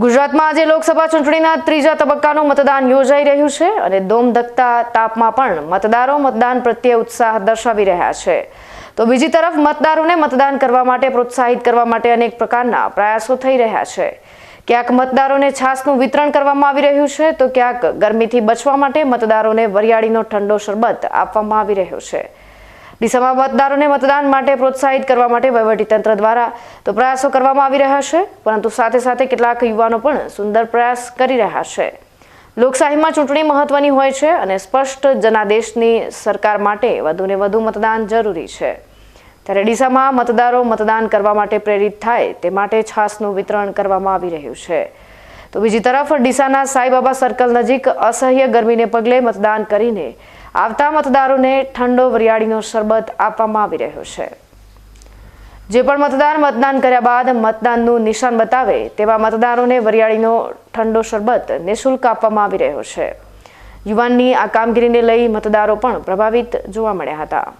ગુજરાતમાં આજે લોકસભા ચૂંટણીના ત્રીજા તબક્કાનું મતદાન યોજાઈ રહ્યું છે અને દોમધકતા તાપમાં પણ મતદારો મતદાન પ્રત્યે ઉત્સાહ દર્શાવી રહ્યા છે. તો બીજી તરફ મતદારોને મતદાન કરવા માટે પ્રોત્સાહિત કરવા માટે અનેક પ્રકારના પ્રયાસો થઈ રહ્યા છે. ક્યાંક મતદારોને છાસનું વિતરણ કરવામાં આવી રહ્યું છે, તો ક્યાંક ગરમીથી બચવા માટે મતદારોને વરિયાળીનો ઠંડો શરબત આપવામાં આવી રહ્યો છે. ડીસામાં મતદારોને મતદાન માટે પ્રોત્સાહિત કરવા માટે વહીવટીતંત્ર દ્વારા તો પ્રયાસો કરવામાં આવી રહ્યા છે, પરંતુ સાથે સાથે કેટલાક યુવાનો પણ સુંદર પ્રયાસ કરી રહ્યા છે. લોકશાહીમાં ચૂંટણી મહત્વની હોય છે અને સ્પષ્ટ જનાદેશની સરકાર માટે વધુને વધુ મતદાન જરૂરી છે. ત્યારે ડીસામાં મતદારો મતદાન કરવા માટે પ્રેરિત થાય તે માટે છાસનું વિતરણ કરવામાં આવી રહ્યું છે. તો બીજી તરફ ડીસાના સાઈબાબા સર્કલ નજીક અસહ્ય ગરમીને પગલે મતદાન કરીને આવતા મતદારોને ઠંડો વરિયાળીનો શરબત આપવામાં આવી રહ્યો છે. જે પણ મતદાર મતદાન કર્યા બાદ મતદાનનું નિશાન બતાવે તેવા મતદારોને વરિયાળીનો ઠંડો શરબત નિઃશુલ્ક આપવામાં આવી રહ્યો છે. યુવાનની આ કામગીરીને લઈ મતદારો પણ પ્રભાવિત જોવા મળ્યા હતા.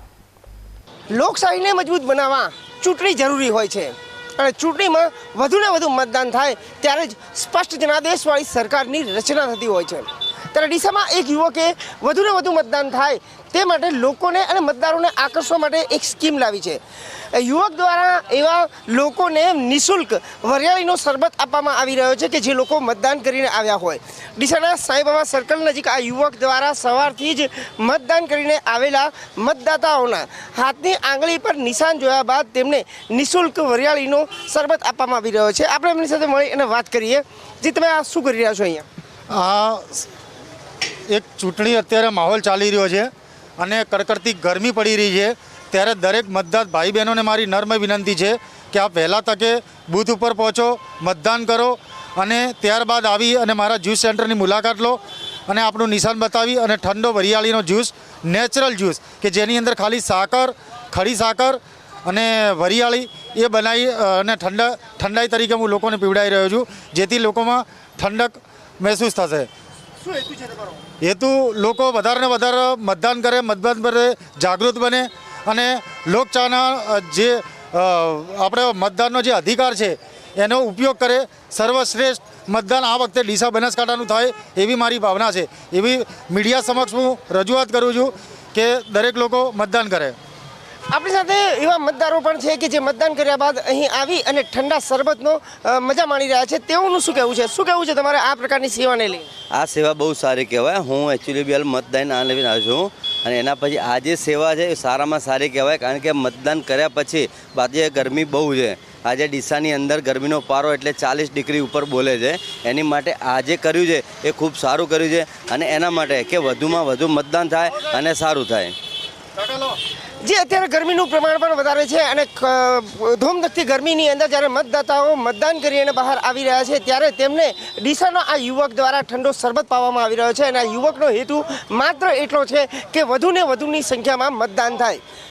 લોકશાહીને મજબૂત બનાવવા ચૂંટણી જરૂરી હોય છે. અને ચૂંટણીમાં વધુને વધુ મતદાન થાય ત્યારે જ સ્પષ્ટ જનાદેશવાળી સરકારની રચના થતી હોય છે. ત્યારે ડીસામાં એક યુવકે વધુને વધુ મતદાન થાય તે માટે લોકોને અને મતદારોને આકર્ષવા માટે એક સ્કીમ લાવી છે. યુવક દ્વારા એવા લોકોને નિઃશુલ્ક વરિયાળીનો શરબત આપવામાં આવી રહ્યો છે કે જે લોકો મતદાન કરીને આવ્યા હોય. ડીસાના સાંઈબાબા સર્કલ નજીક આ યુવક દ્વારા સવારથી જ મતદાન કરીને આવેલા મતદાતાઓના હાથની આંગળી પર નિશાન જોયા બાદ તેમને નિઃશુલ્ક વરિયાળીનો શરબત આપવામાં આવી રહ્યો છે. આપણે એમની સાથે મળી અને વાત કરીએ. જે તમે આ શું કરી રહ્યા છો અહીંયા? એક ચૂંટણી અત્યારે માહોલ ચાલી રહ્યો છે. અને કડકડતી ગરમી પડી રહી છે, ત્યારે દરેક મતદાર ભાઈ બહેનોને મારી નર્મ વિનંતી છે કે આપ વહેલા તકે બૂથ ઉપર પહોંચો, મતદાન કરો અને ત્યારબાદ આવી અને મારા જ્યુસ સેન્ટરની મુલાકાત લો અને આપણું નિશાન બતાવી અને ઠંડો વરિયાળીનો જ્યુસ, નેચરલ જ્યુસ, કે જેની અંદર ખાલી સાકર, ખડી સાકર અને વરિયાળી એ બનાવી અને ઠંડા, ઠંડાઈ તરીકે હું લોકોને પીવડાવી રહ્યો છું, જેથી લોકોમાં ઠંડક મહેસૂસ થશે. હેતુ લોકો વધારે વધારે મતદાન કરે મતદાન કરે, જાગૃત બને અને લોકચાના જે આપણે મતદાનનો જે અધિકાર છે એનો ઉપયોગ કરે. સર્વશ્રેષ્ઠ મતદાન આ વખતે ડીસા બનાસકાંઠાનું થાય એવી મારી ભાવના છે. એવી મીડિયા સમક્ષ હું રજૂઆત કરું છું કે દરેક લોકો મતદાન કરે. આપણી સાથે એવા મતદારો પણ છે કે જે મતદાન કર્યા બાદ અહીં આવી અને ઠંડા શરબતનો મજા માણી રહ્યા છે. તેઓનું શું કહેવું છે? શું કહેવું છે તમારે આ પ્રકારની સેવાને લઈ આ સેવા બહુ સારી કહેવાય. હું એકચ્યુઅલી બી હાલ મતદાન આ લઈને આવ્યો છું. અને એના પછી આ જે સેવા છે એ સારામાં સારી કહેવાય. કારણ કે મતદાન કર્યા પછી બાજુ ગરમી બહુ છે. આજે ડીસાની અંદર ગરમીનો પારો એટલે ચાલીસ ડિગ્રી ઉપર બોલે છે. એની માટે આ જે કર્યું છે એ ખૂબ સારું કર્યું છે. અને એના માટે કે વધુમાં વધુ મતદાન થાય અને સારું થાય. જે અત્યારે ગરમીનું પ્રમાણ પણ વધારે છે અને ધૂમધકતી ગરમીની અંદર જ્યારે મતદાતાઓ મતદાન કરી અને બહાર આવી રહ્યા છે, ત્યારે તેમને ડીસાનો આ યુવક દ્વારા ઠંડો શરબત પાવામાં આવી રહ્યો છે અને આ યુવકનો હેતુ માત્ર એટલો છે કે વધુને વધુની સંખ્યામાં મતદાન થાય.